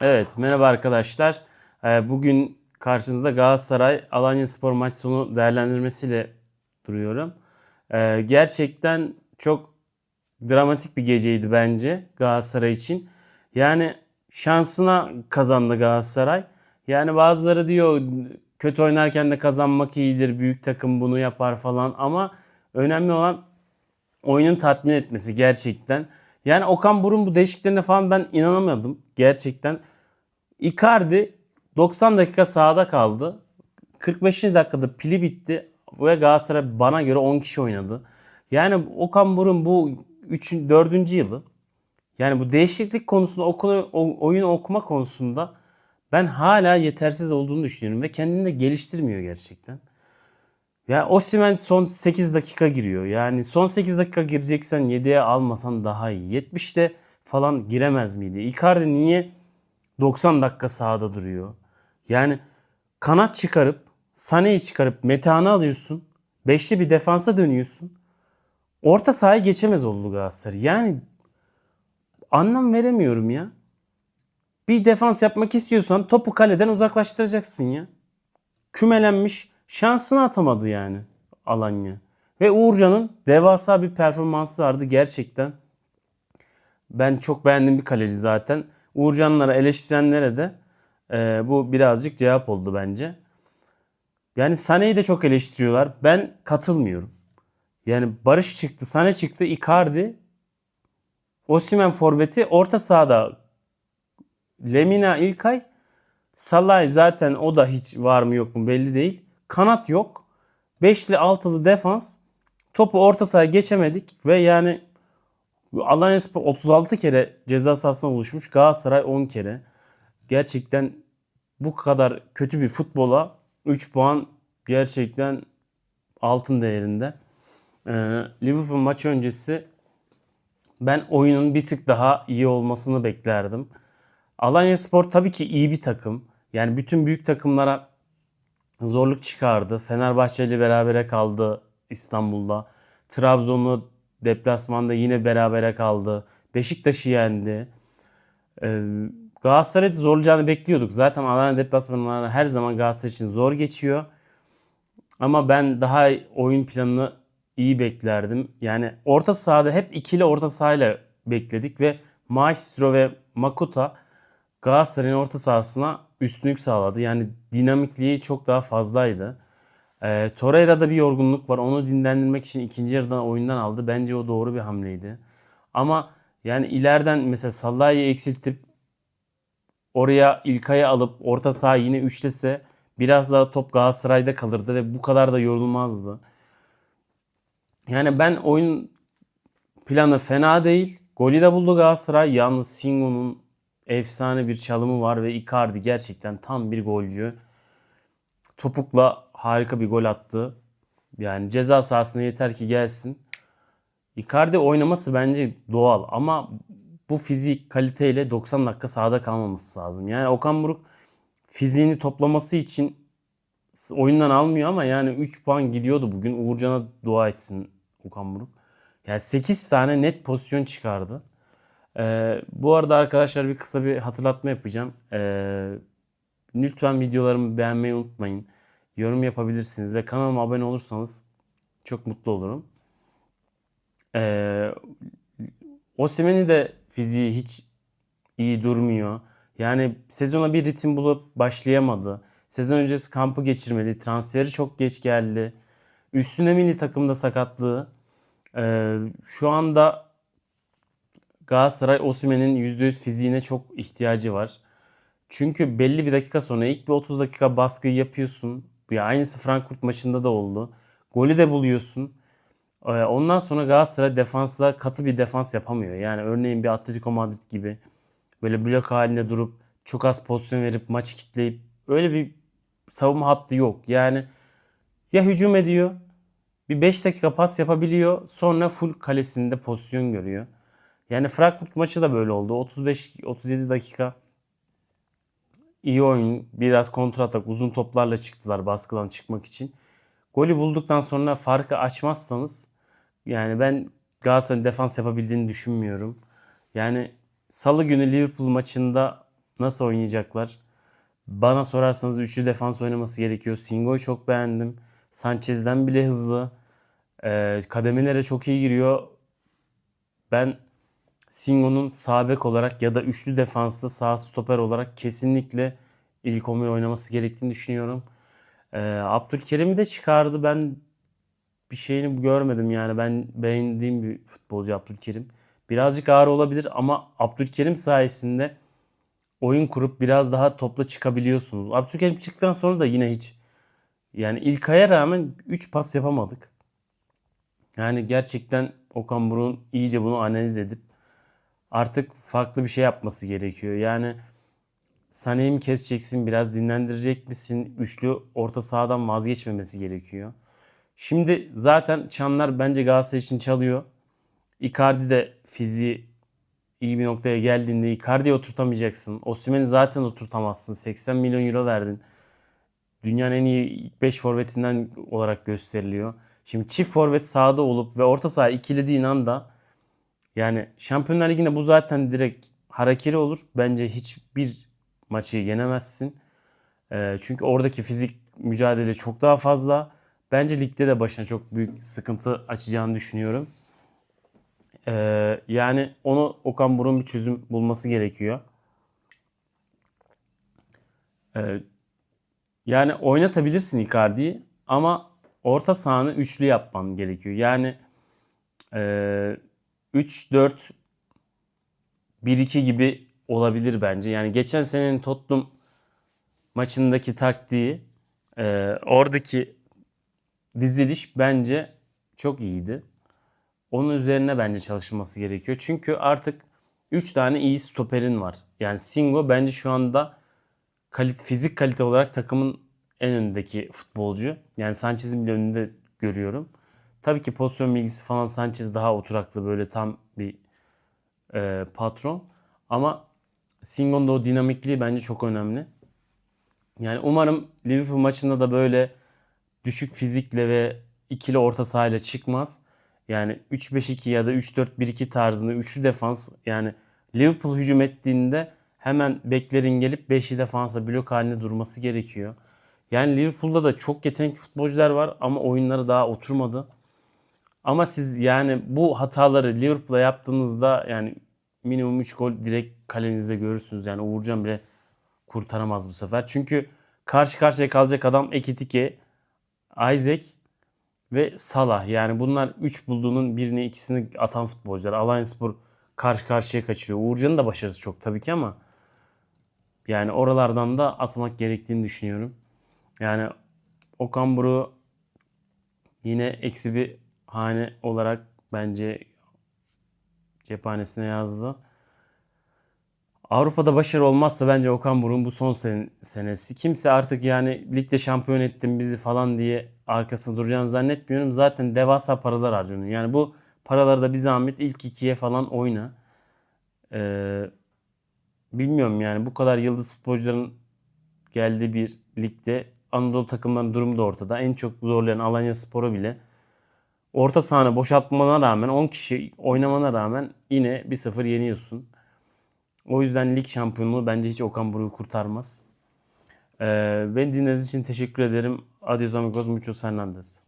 Evet, merhaba arkadaşlar. Ee, Bugün karşınızda Galatasaray Alanya Spor maç sonu değerlendirmesiyle duruyorum. Ee, Gerçekten çok dramatik bir geceydi bence Galatasaray için. Yani şansına kazandı Galatasaray. Yani bazıları diyor kötü oynarken de kazanmak iyidir, büyük takım bunu yapar falan ama önemli olan oyunun tatmin etmesi gerçekten. Yani Okan Burun bu değişikliklerine falan ben inanamadım gerçekten. Icardi 90 dakika sahada kaldı. 45. dakikada pili bitti ve Galatasaray bana göre 10 kişi oynadı. Yani Okan Burun bu 3. 4. yılı. Yani bu değişiklik konusunda okunu, oyun okuma konusunda ben hala yetersiz olduğunu düşünüyorum ve kendini de geliştirmiyor gerçekten. Ya Osimhen son 8 dakika giriyor. Yani son 8 dakika gireceksen 7'ye almasan daha iyi. 70'te falan giremez miydi? Icardi niye 90 dakika sahada duruyor? Yani kanat çıkarıp Sané'yi çıkarıp Metehan'ı alıyorsun. Beşli bir defansa dönüyorsun. Orta sahayı geçemez oldu Galatasaray. Yani anlam veremiyorum ya. Bir defans yapmak istiyorsan topu kaleden uzaklaştıracaksın ya kümelenmiş şansını atamadı yani Alanya. Ve Uğurcan'ın devasa bir performansı vardı gerçekten. Ben çok beğendiğim bir kaleci zaten. Uğurcanlara eleştirenlere de e, bu birazcık cevap oldu bence. Yani Sané'yi de çok eleştiriyorlar. Ben katılmıyorum. Yani Barış çıktı, Sané çıktı, Icardi, Osimhen forveti, orta sahada Lemina İlkay, Salay zaten o da hiç var mı yok mu belli değil. Kanat yok. Beşli altılı defans. Topu orta sahaya geçemedik ve yani Alanyaspor 36 kere ceza sahasına oluşmuş. Galatasaray 10 kere. Gerçekten bu kadar kötü bir futbola 3 puan gerçekten altın değerinde. Ee, Liverpool maçı öncesi ben oyunun bir tık daha iyi olmasını beklerdim. Alanya Spor tabii ki iyi bir takım. Yani bütün büyük takımlara zorluk çıkardı. Fenerbahçe ile berabere kaldı İstanbul'da. Trabzon'u deplasmanda yine berabere kaldı. Beşiktaş'ı yendi. Ee, Galatasaray'ı da zorlayacağını bekliyorduk. Zaten Alanya deplasmanları her zaman Galatasaray için zor geçiyor. Ama ben daha oyun planını iyi beklerdim. Yani orta sahada hep ikili orta sahayla bekledik ve Maestro ve Makuta Galatasaray'ın orta sahasına üstünlük sağladı. Yani dinamikliği çok daha fazlaydı. Ee, Torreira'da bir yorgunluk var. Onu dinlendirmek için ikinci yarıdan oyundan aldı. Bence o doğru bir hamleydi. Ama yani ileriden mesela Salah'ı eksiltip oraya İlkay'ı alıp orta saha yine üçlese biraz daha top Galatasaray'da kalırdı ve bu kadar da yorulmazdı. Yani ben oyun planı fena değil. Golü de buldu Galatasaray. Yalnız Singo'nun efsane bir çalımı var ve Icardi gerçekten tam bir golcü. Topukla harika bir gol attı. Yani ceza sahasına yeter ki gelsin. Icardi oynaması bence doğal ama bu fizik kaliteyle 90 dakika sahada kalmaması lazım. Yani Okan Buruk fiziğini toplaması için oyundan almıyor ama yani 3 puan gidiyordu bugün. Uğurcan'a dua etsin Okan Buruk. Yani 8 tane net pozisyon çıkardı. Ee, bu arada arkadaşlar bir kısa bir hatırlatma yapacağım. Ee, lütfen videolarımı beğenmeyi unutmayın. Yorum yapabilirsiniz ve kanalıma abone olursanız çok mutlu olurum. Ee, Osimhen'i de fiziği hiç iyi durmuyor. Yani sezona bir ritim bulup başlayamadı. Sezon öncesi kampı geçirmedi. Transferi çok geç geldi. Üstüne milli takımda sakatlığı. Ee, şu anda Galatasaray Osimhen'in %100 fiziğine çok ihtiyacı var. Çünkü belli bir dakika sonra ilk bir 30 dakika baskı yapıyorsun. Ya aynısı Frankfurt maçında da oldu. Golü de buluyorsun. Ee, Ondan sonra Galatasaray defansla katı bir defans yapamıyor. Yani örneğin bir Atletico Madrid gibi böyle blok halinde durup çok az pozisyon verip maçı kitleyip öyle bir savunma hattı yok. Yani ya hücum ediyor bir 5 dakika pas yapabiliyor sonra full kalesinde pozisyon görüyor. Yani Frankfurt maçı da böyle oldu. 35-37 dakika iyi oyun, biraz kontratak, uzun toplarla çıktılar baskıdan çıkmak için. Golü bulduktan sonra farkı açmazsanız yani ben Galatasaray'ın defans yapabildiğini düşünmüyorum. Yani Salı günü Liverpool maçında Nasıl oynayacaklar? Bana sorarsanız üçlü defans oynaması gerekiyor. Singo'yu çok beğendim. Sanchez'den bile hızlı. Ee, kademelere çok iyi giriyor. Ben Singo'nun sağ olarak ya da üçlü defansta sağ stoper olarak kesinlikle ilk 11 oynaması gerektiğini düşünüyorum. Ee, Abdülkerim'i de çıkardı. Ben bir şeyini görmedim yani. Ben beğendiğim bir futbolcu Abdülkerim. Birazcık ağır olabilir ama Abdülkerim sayesinde oyun kurup biraz daha topla çıkabiliyorsunuz. Abdülkerim çıktıktan sonra da yine hiç yani İlkay'a rağmen 3 pas yapamadık. Yani gerçekten Okan Buruk'un iyice bunu analiz edip artık farklı bir şey yapması gerekiyor. Yani Sané'yi mi keseceksin, biraz dinlendirecek misin? Üçlü orta sahadan vazgeçmemesi gerekiyor. Şimdi zaten çanlar bence Galatasaray için çalıyor. Icardi de fiziği iyi bir noktaya geldiğinde Icardi'yi oturtamayacaksın. Osimhen'i zaten oturtamazsın. 80 milyon euro verdin. Dünyanın en iyi ilk 5 forvetinden olarak gösteriliyor. Şimdi çift forvet sahada olup ve orta saha ikilediğin anda yani Şampiyonlar Ligi'nde bu zaten direkt harekeli olur. Bence hiçbir maçı yenemezsin. Ee, çünkü oradaki fizik mücadele çok daha fazla. Bence ligde de başına çok büyük sıkıntı açacağını düşünüyorum. Ee, yani onu Okan Buruk'un bir çözüm bulması gerekiyor. Ee, yani oynatabilirsin Icardi'yi ama orta sahanı üçlü yapman gerekiyor. Yani e, 3-4 1-2 gibi olabilir bence. Yani geçen senenin Tottenham maçındaki taktiği e, oradaki diziliş bence çok iyiydi. Onun üzerine bence çalışılması gerekiyor. Çünkü artık 3 tane iyi stoperin var. Yani Singo bence şu anda kalit, fizik kalite olarak takımın en önündeki futbolcu. Yani Sanchez'in bile önünde görüyorum. Tabii ki pozisyon bilgisi falan Sanchez daha oturaklı böyle tam bir e, patron. Ama Singo'nun da o dinamikliği bence çok önemli. Yani umarım Liverpool maçında da böyle düşük fizikle ve ikili orta sahayla çıkmaz. Yani 3-5-2 ya da 3-4-1-2 tarzında üçlü defans yani Liverpool hücum ettiğinde hemen beklerin gelip 5'li defansa blok halinde durması gerekiyor. Yani Liverpool'da da çok yetenekli futbolcular var ama oyunları daha oturmadı. Ama siz yani bu hataları Liverpool'a yaptığınızda yani minimum 3 gol direkt kalenizde görürsünüz. Yani Uğurcan bile kurtaramaz bu sefer. Çünkü karşı karşıya kalacak adam Ekitike, Isaac ve Salah. Yani bunlar 3 bulduğunun birini ikisini atan futbolcular. Alanyaspor karşı karşıya kaçıyor. Uğurcan'ın da başarısı çok tabii ki ama yani oralardan da atmak gerektiğini düşünüyorum. Yani Okan Buruk yine eksi bir hane olarak bence cephanesine yazdı. Avrupa'da başarı olmazsa bence Okan Buruk'un bu son sen- senesi. Kimse artık yani ligde şampiyon ettin bizi falan diye arkasında duracağını zannetmiyorum. Zaten devasa paralar harcanıyor. Yani bu paraları da bir zahmet ilk ikiye falan oyna. Ee, bilmiyorum yani bu kadar yıldız futbolcuların geldiği bir ligde Anadolu takımlarının durumu da ortada. En çok zorlayan Alanya Spor'u bile orta sahanı boşaltmana rağmen 10 kişi oynamana rağmen yine 1-0 yeniyorsun. O yüzden lig şampiyonluğu bence hiç Okan Buruk'u kurtarmaz. Ee, beni dinlediğiniz için teşekkür ederim. Adios amigos, muchos Fernandez.